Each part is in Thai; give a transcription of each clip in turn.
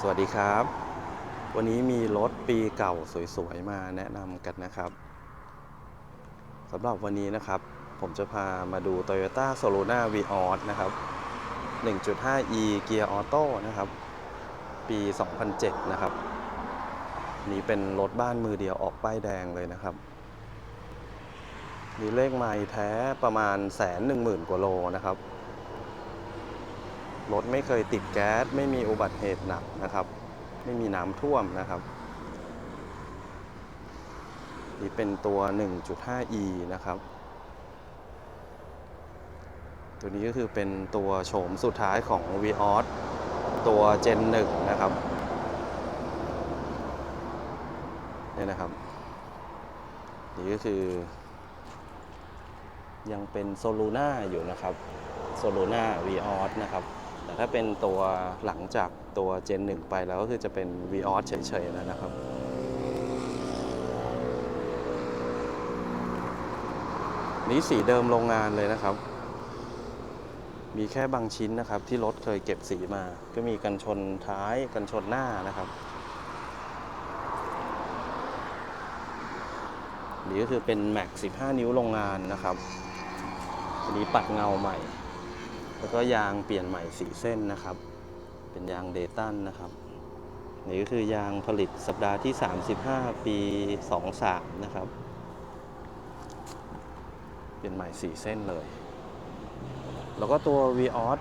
สวัสดีครับ วันนี้มีรถปีเก่าสวยๆมาแนะนำกันนะครับสำหรับวันนี้นะครับ ผมจะพามาดู Toyota s o l o n a Vios นะครับ 1.5e เกียร์ออโต้นะครับ ปี 2007 นะครับ นี่เป็นรถบ้านมือเดียวออกป้ายแดงเลยนะครับ มีเลขไมล์แท้ประมาณแสนหนึ่งหมื่นกว่าโลนะครับ รถไม่เคยติดแก๊ส ไม่มีอุบัติเหตุหนักนะครับ ไม่มีน้ำท่วมนะครับ นี่เป็นตัว 1.5e นะครับ ตัวนี้ก็คือเป็นตัวโฉมสุดท้ายของ Vios ตัว Gen 1 นะครับเนี่ยนะครับ นี่ก็คือ ยังเป็นโซลูน่าอยู่นะครับโซลูน่า Vios นะครับ แต่ถ้าเป็นตัวหลังจากตัว Gen 1 ไปแล้วก็คือจะเป็น Vios เฉยๆแล้วนะครับ นี้สีเดิมโรงงานเลยนะครับ มีแค่บางชิ้นนะครับ ที่รถเคยเก็บสีมา ก็มีกันชนท้ายกันชนหน้านะครับนี่ก็คือเป็น Max 15 นิ้วโรงงานนะครับอันนี้ปัดเงาใหม่ แล้วก็ยางเปลี่ยนใหม่สีเส้นนะครับ เป็นยางเดตันนะครับ นี่ก็คือยางผลิตสัปดาห์ที่ 35 ปี 23 นะครับ เป็นใหม่สีเส้นเลย แล้วก็ตัว Vios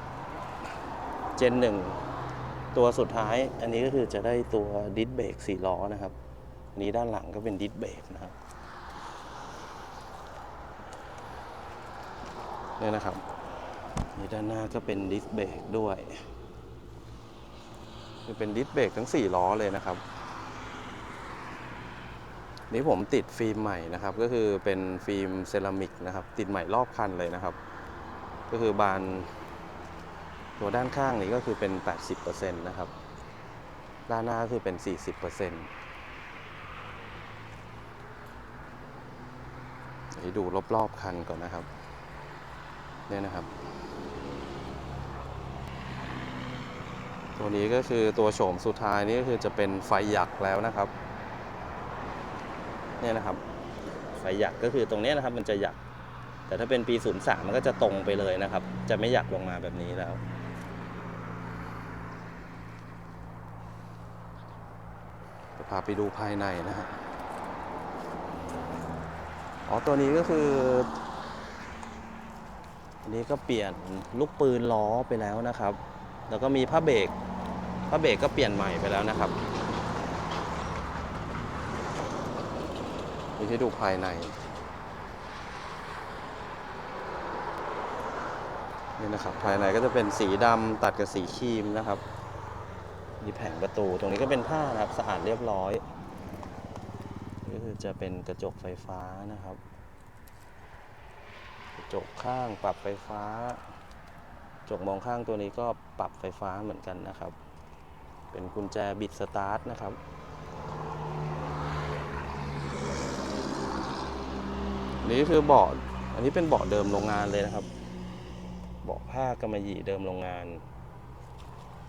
Gen 1ตัวสุดท้าย อันนี้ก็คือจะได้ตัวดิสเบรก4ล้อนะครับอันนี้ด้านหลังก็เป็นดิสเบรกนะครับเนี่ยนะครับ นี่ด้านหน้าก็เป็นดิสเบรกด้วยคือเป็นดิสเบรกทั้ง 4 ล้อเลยนะครับ นี่ผมติดฟิล์มใหม่นะครับ ก็คือเป็นฟิล์มเซรามิกนะครับ ติดใหม่รอบคันเลยนะครับ ก็คือบานตัวด้านข้างนี้ก็คือเป็น 80%นะครับ ด้านหน้าก็คือเป็น 40%ให้ดูรอบๆคันก่อนนะครับ เนี่ยนะครับ ตัวนี้ก็คือตัวโฉมสุดท้ายนี่ก็คือจะเป็นไฟหยักแล้วนะครับเนี่ยนะครับ ไฟหยักก็คือตรงนี้นะครับ มันจะหยัก แต่ถ้าเป็นปี 03 มันก็จะตรงไปเลยนะครับ จะไม่หยักลงมาแบบนี้แล้วจะพาไปดูภายในนะฮะอ๋อตัวนี้ก็คืออันนี้ก็เปลี่ยนลูกปืนล้อไปแล้วนะครับ แล้วก็มีผ้าเบรกาเบรกก็เปลี่ยนใหม่ไปแล้วนะครับนี่ที่ดูภายใน นี่นะครับ ภายในก็จะเป็นสีดำตัดกับสีครีมนะครับ มีแผงประตูตรงนี้ก็เป็นผ้านะครับสะอาดเรียบร้อยก็คือจะเป็นกระจกไฟฟ้านะครับ กระจกข้างปรับไฟฟ้า กระจกมองข้างตัวนี้ก็ปรับไฟฟ้าเหมือนกันนะครับ เป็นกุญแจบิดสตาร์ทนะครับ นี่คือเบาะอันนี้เป็นเบาะเดิมโรงงานเลยนะครับ เบาะผ้ากำมะหยี่เดิมโรงงาน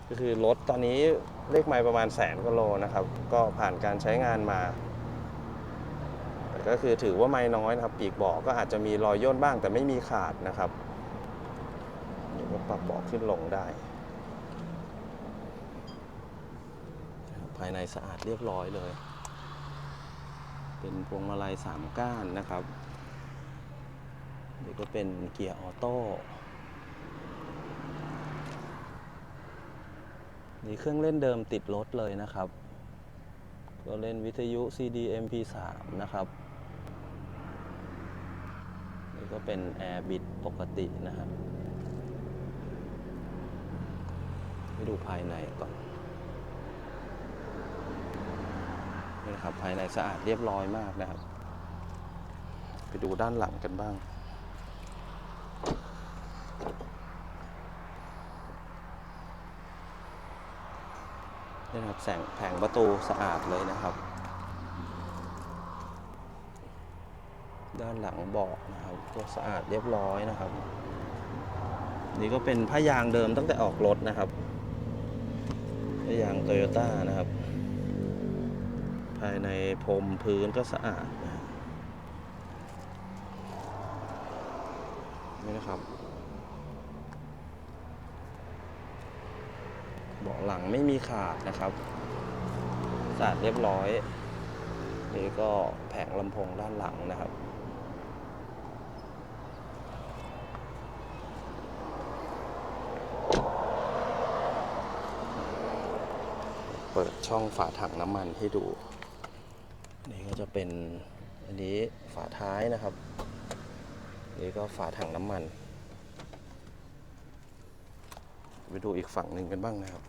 ก็คือรถตอนนี้เลขไมล์ประมาณแสนกว่าโลนะครับ ก็ผ่านการใช้งานมาแต่ก็คือถือว่าไม่น้อยนะครับ ปีกเบาะก็อาจจะมีรอยย่นบ้างแต่ไม่มีขาดนะครับเดี๋ยวก็ปรับเบาะขึ้นลงได้ ภายในสะอาดเรียบร้อยเลย เป็นพวงมาลัยสามก้านนะครับเดี๋ยวก็เป็นเกียร์ออโต้ นี่เครื่องเล่นเดิมติดรถเลยนะครับ ก็เล่นวิทยุ CD MP3 นะครับนี่ก็เป็น Air b i t ปกตินะครับไปดูภายในก่อน นี่นะครับภายในสะอาดเรียบร้อยมากนะครับ ไปดูด้านหลังกันบ้าง นี่นะครับแสงแผงประตูสะอาดเลยนะครับ ด้านหลังเบาะนะครับก็สะอาดเรียบร้อยนะครับ นี่ก็เป็นผ้ายางเดิมตั้งแต่ออกรถนะครับด้วยางโตโยต้านะครับายในพรมพื้นก็สะอาดนะฮะนี่นะครับเบาะหลังไม่มีขาดนะครับสะอาดเรียบร้อย นี่ก็แผงลำโพงด้านหลังนะครับเปิดช่องฝาถังน้ำมันให้ดู นี่ก็จะเป็นอันนี้ฝาท้ายนะครับ นี่ก็ฝาถังน้ำมัน ไปดูอีกฝั่งหนึ่งกันบ้างนะครับ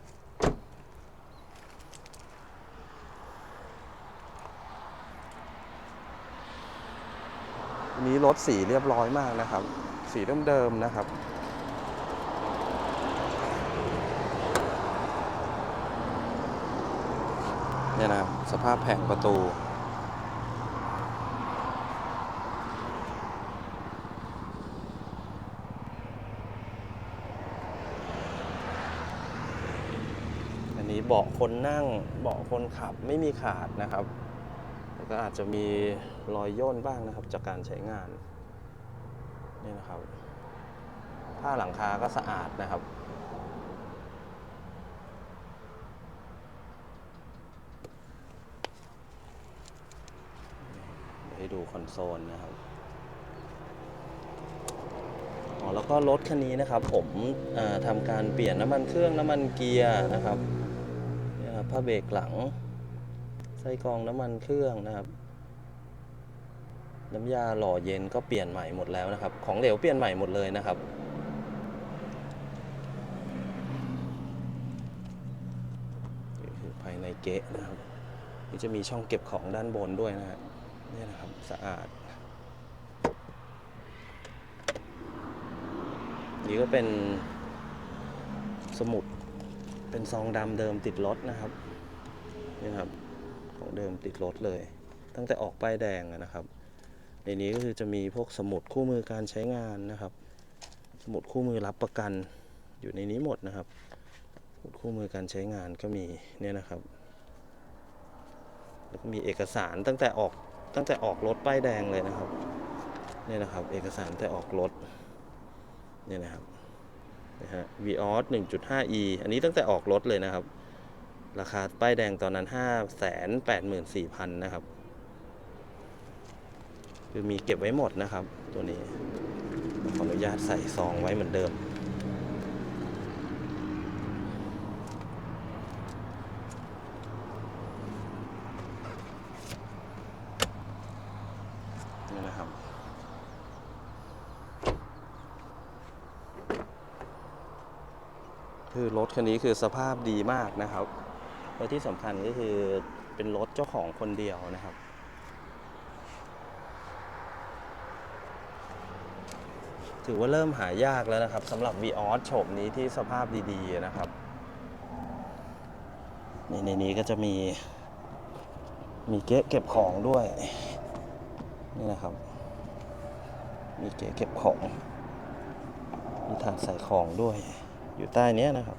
นี้รถสีเรียบร้อยมากนะครับ สีเดิมๆนะครับ เนี่ยนะครับ สภาพแผงประตู อั นี้เบาะคนนั่งเบาะคนขับไม่มีขาดนะครับแล้วก็อาจจะมีรอยย่นบ้างนะครับ จากการใช้งานนี่นะครับผ้าหลังคาก็สะอาดนะครับ ให้ดูคอนโซลนะครับแล้วก็รถคันนี้นะครับผมทำการเปลี่ยนน้ำมันเครื่องน้ำมันเกียร์นะครับเนี่ยครับ ผ้าเบรกหลัง ไส้กรองน้ำมันเครื่องนะครับ น้ำยาหล่อเย็นก็เปลี่ยนใหม่หมดแล้วนะครับ ของเหลวเปลี่ยนใหม่หมดเลยนะครับนี่คือภายในเกะนะครับนี่จะมีช่องเก็บของด้านบนด้วยนะฮะนี่นะครับสะอาดนี่ก็เป็นสมุด เป็นซองดำเดิมติดรถนะครับนี่ครับของเดิมติดรถเลย ตั้งแต่ออกป้ายแดงนะครับ ในนี้ก็คือจะมีพวกสมุดคู่มือการใช้งานนะครับ สมุดคู่มือรับประกันอยู่ในนี้หมดนะครับสมุดคู่มือการใช้งานก็มีเนี่ยนะครับแล้วก็มีเอกสารตั้งแต่ออกตั้งแต่ออกรถป้ายแดงเลยนะครับเนี่ยนะครับ เอกสารแต่ออกรถเนี่ยนะครับ นะฮะ Vios 1.5e อันนี้ตั้งแต่ออกรถเลยนะครับ ราคาป้ายแดงตอนนั้น 5 8 4 0 0 0 นะครับ คือมีเก็บไว้หมดนะครับ ตัวนี้ขออนุญาตใส่ซองไว้เหมือนเดิม นี่นะครับ คือรถคั นี้คือสภาพดีมากนะครับ และที่สำคัญก็คือเป็นรถเจ้าของคนเดียวนะครับ ถือว่าเริ่มหายากแล้วนะครับสำหรับ v ีออสโฉมนี้ที่สภาพดีๆนะครับนี่ในนี้ก็จะมี มีเก๊ะเก็บของด้วย นี่นะครับ มีเก๊ะเก็บของ มีถาดใส่ของด้วย อยู่ใต้นี้นะครับ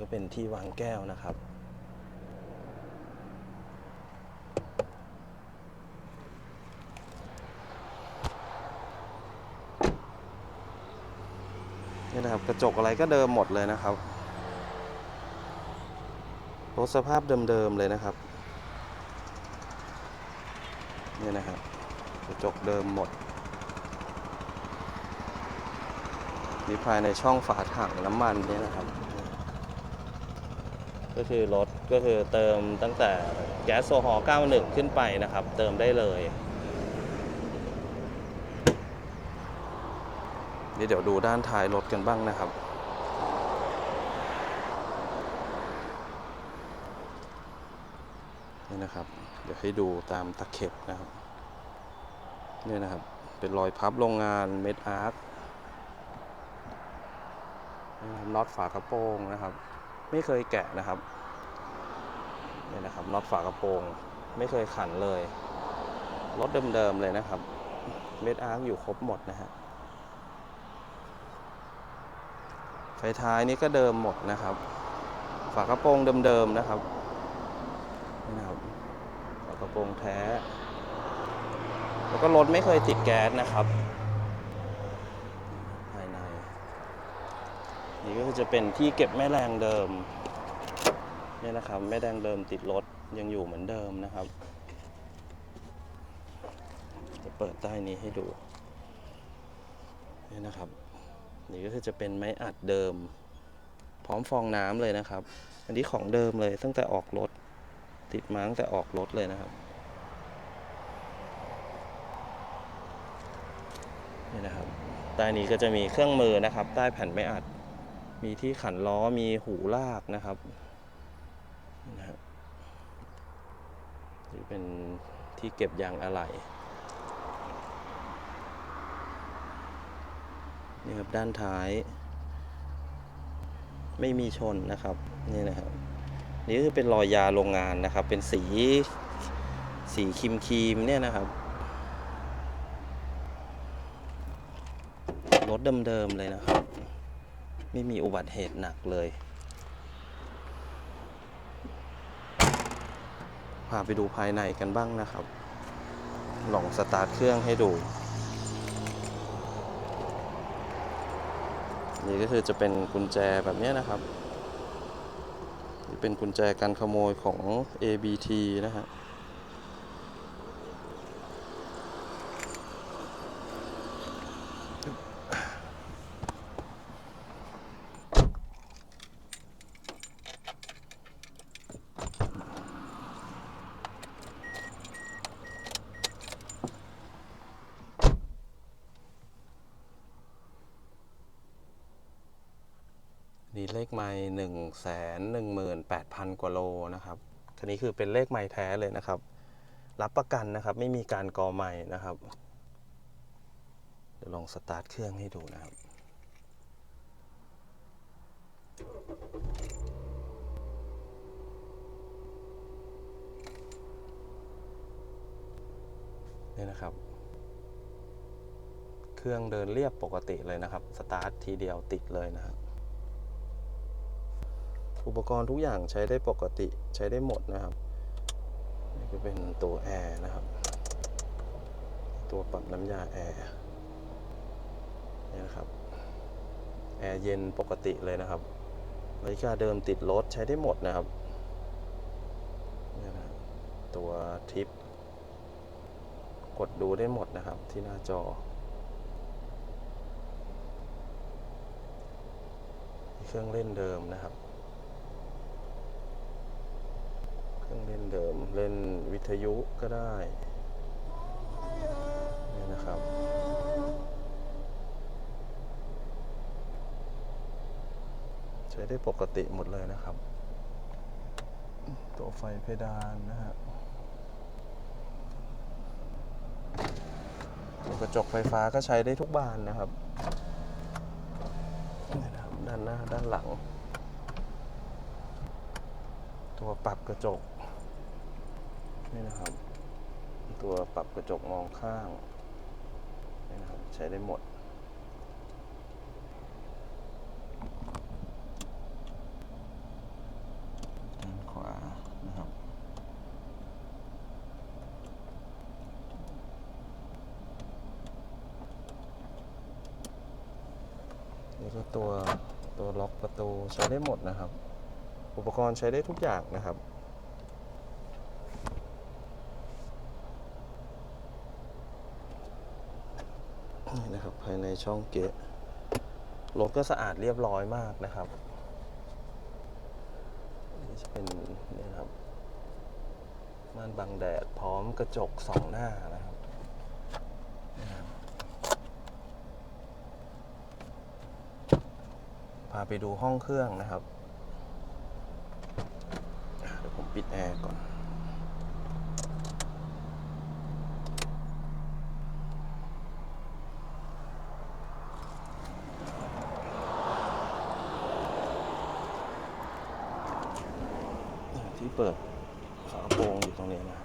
ก็เป็นที่วางแก้วนะครับ นี่นะครับ กระจกอะไรก็เดิมหมดเลยนะครับรถสภาพเดิมๆเลยนะครับ นี่นะครับ กระจกเดิมหมดมีภายในช่องฝาถังน้ำมันนี่นะครับ ก็คือรถก็คือเติมตั้งแต่แก๊สโซฮอล์91 ขึ้นไปนะครับ เติมได้เลย นี่เดี๋ยวดูด้านท้ายรถกันบ้างนะครับนี่นะครับ เดี๋ยวให้ดูตามตะเข็บนะครับนี่นะครับ เป็นรอยพับโรงงานเม็ดอาร์คน็อตฝากระโปรงนะครับ ไม่เคยแกะนะครับนี่นะครับน็อตฝากระโปรง ไม่เคยขันเลยรถเดิมๆเลยนะครับเม็ดอาร์คอยู่ครบหมดนะฮะไไฟท้ายนี่ก็เดิมหมดนะครับ ฝากระโปรงเดิมๆนะครับนี่นะครับฝากระโปรงแท้ แล้วก็รถไม่เคยติดแก๊สนะครับ ภายใน นี่ก็คือจะเป็นที่เก็บแม่แรงเดิมนี่นะครับ แม่แรงเดิมติดรถยังอยู่เหมือนเดิมนะครับ จะเปิดใต้นี้ให้ดูนี่นะครับ นี่ก็คือจะเป็นไม้อัดเดิม พร้อมฟองน้ำเลยนะครับ อันนี้ของเดิมเลยตั้งแต่ออกรถติดมาตั้งแต่ออกรถเลยนะครับนี่นะครับใต้นี้ก็จะมีเครื่องมือนะครับ ใต้แผ่นไม้อัด มีที่ขันล้อมีหูลากนะครับนี่นะนี่เป็นที่เก็บยางอะไหล่นี่ครับด้านท้าย ไม่มีชนนะครับนี่นะครับนี่คือเป็นรอยยาโรงงานนะครับ เป็นสีสีครีมครีมๆเนี่ยนะครับรถเดิมๆเลยนะครับ ไม่มีอุบัติเหตุหนักเลย พาไปดูภายในกันบ้างนะครับ ลองสตาร์ทเครื่องให้ดู นี่ก็คือจะเป็นกุญแจแบบนี้นะครับ นี่เป็นกุญแจการขโมยของ ABT นะฮะ ขไม้หนึ่งแสนหนึ่งหมื่นแปดพันกว่าโลนะครับทีนี้คือเป็นเลขไม้แท้เลยนะครับ รับประกันนะครับ ไม่มีการกอไม้นะครับ เดี๋ยวลองสตาร์ทเครื่องให้ดูนะครับนี่นะครับ เครื่องเดินเรียบปกติเลยนะครับ สตาร์ททีเดียวติดเลยนะครับ อุปกรณ์ทุกอย่างใช้ได้ปกติใช้ได้หมดนะครับนี่ก็เป็นตัวแอร์นะครับ ตัวปรับน้ำยาแอร์นี่นะครับแอร์เย็นปกติเลยนะครับนาฬิกาเดิมติดรถใช้ได้หมดนะครับนี่นะครับตัวทิป กดดูได้หมดนะครับที่หน้าจอเครื่องเล่นเดิมนะครับ เครื่องเล่นเดิมเล่นวิทยุก็ได้นี่นะครับ ใช้ได้ปกติหมดเลยนะครับ ตัวไฟเพดานนะฮะตัวกระจกไฟฟ้าก็ใช้ได้ทุกบานนะครับนี่นะครับ ด้านหน้าด้านหลัง ตัวปรับกระจก นี่นะครับ ตัวปรับกระจกมองข้างนี่นะครับ ใช้ได้หมด ด้านขวานะครับ นี่ก็ตัวตัวล็อกประตูใช้ได้หมดนะครับ อุปกรณ์ใช้ได้ทุกอย่างนะครับ นี่นะครับภายใน ช่องเกะรถก็สะอาดเรียบร้อยมากนะครับนี่จะเป็นนี่ครับม่านบังแดดพร้อมกระจกสองหน้านะครับพาไปดูห้องเครื่องนะครับ เดี๋ยวผมปิดแอร์ก่อน ที่เปิดฝากระโปรงอยู่ตรงนี้นะ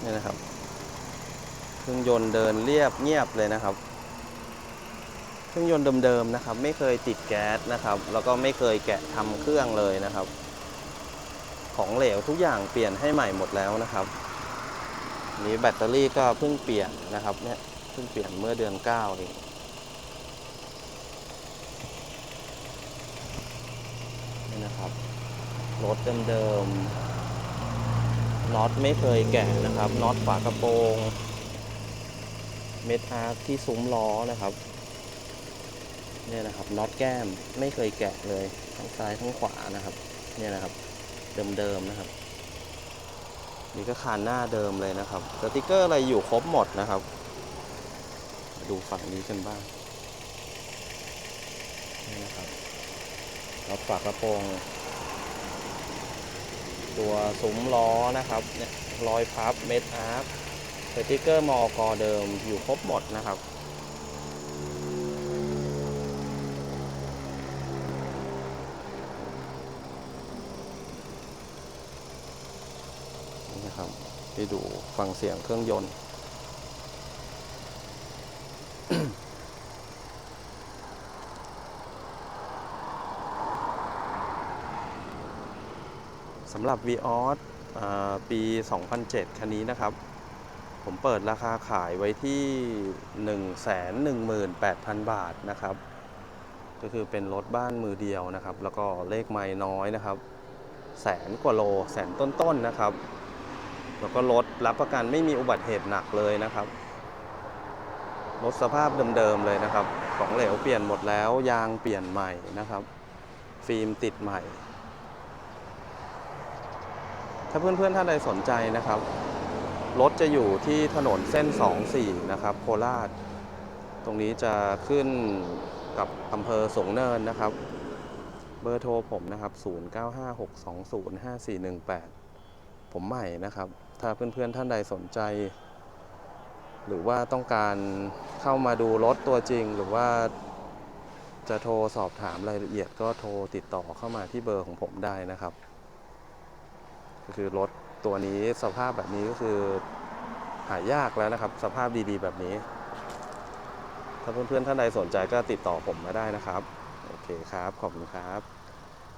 น นี่นะครับ เครื่องยนต์เดินเรียบเงียบเลยนะครับ เครื่องยนต์เดิมๆนะครับ ไม่เคยติดแก๊สนะครับ แล้วก็ไม่เคยแกะทำเครื่องเลยนะครับ ของเหลวทุกอย่างเปลี่ยนให้ใหม่หมดแล้วนะครับนี้แบตเตอรี่ก็เพิ่งเปลี่ยนนะครับเนี่ยเพิ่งเปลี่ยนเมื่อเดือนเก้าเองนี่นะครับรถเดิมๆ น็อตไม่เคยแกะนะครับน็อตฝากระโปรงเม็ดอาร์คที่ซุ้มล้อนะครับเนี่ยนะครับน็อตแก้มไม่เคยแกะเลยทั้งซ้ายทั้งขวานะครับเนี่ยนะครับ เดิมๆนะครับ นี่ก็คานหน้าเดิมเลยนะครับสติกเกอร์อะไรอยู่ครบหมดนะครับ ดูฝั่งนี้กันบ้างนี่นะครับน็อตฝากระโปรง ตัวซุ้มล้อนะครับเนี่ยรอยพับเม็ดอาร์คสติกเกอร์มอกอเดิมอยู่ครบหมดนะครับนี่นะครับไปดูฟังเสียงเครื่องยนต์ำหรับ v ีออสปี 2007 คันนี้นะครับ ผมเปิดราคาขายไว้ที่ 118,000 บาทนะครับ ก็คือเป็นรถบ้านมือเดียวนะครับ แล้วก็เลขไม่น้อยนะครับ แสนกว่าโล แสนต้นๆนะครับ แล้วก็รถรับประกันไม่มีอุบัติเหตุหนักเลยนะครับ รถสภาพเดิมๆเลยนะครับ ของเหลวเปลี่ยนหมดแล้ว ยางเปลี่ยนใหม่นะครับ ฟิล์มติดใหม่ ถ้าเพื่อนๆ ท่านใดสนใจนะครับ รถจะอยู่ที่ถนนเส้น 24 นะครับ โคราช ตรงนี้จะขึ้นกับอำเภอสงเนินนะครับ เบอร์โทรผมนะครับ 0956205418 ผมใหม่นะครับ ถ้าเพื่อนๆ ท่านใดสนใจ หรือว่าต้องการเข้ามาดูรถตัวจริง หรือว่าจะโทรสอบถามรายละเอียดก็โทรติดต่อเข้ามาที่เบอร์ของผมได้นะครับ ก็คือรถตัวนี้สภาพแบบนี้ก็คือหายากแล้วนะครับ สภาพดีๆ แบบนี้ ถ้าเพื่อนๆท่านใดสนใจก็ติดต่อผมมาได้นะครับ โอเคครับ ขอบคุณครับ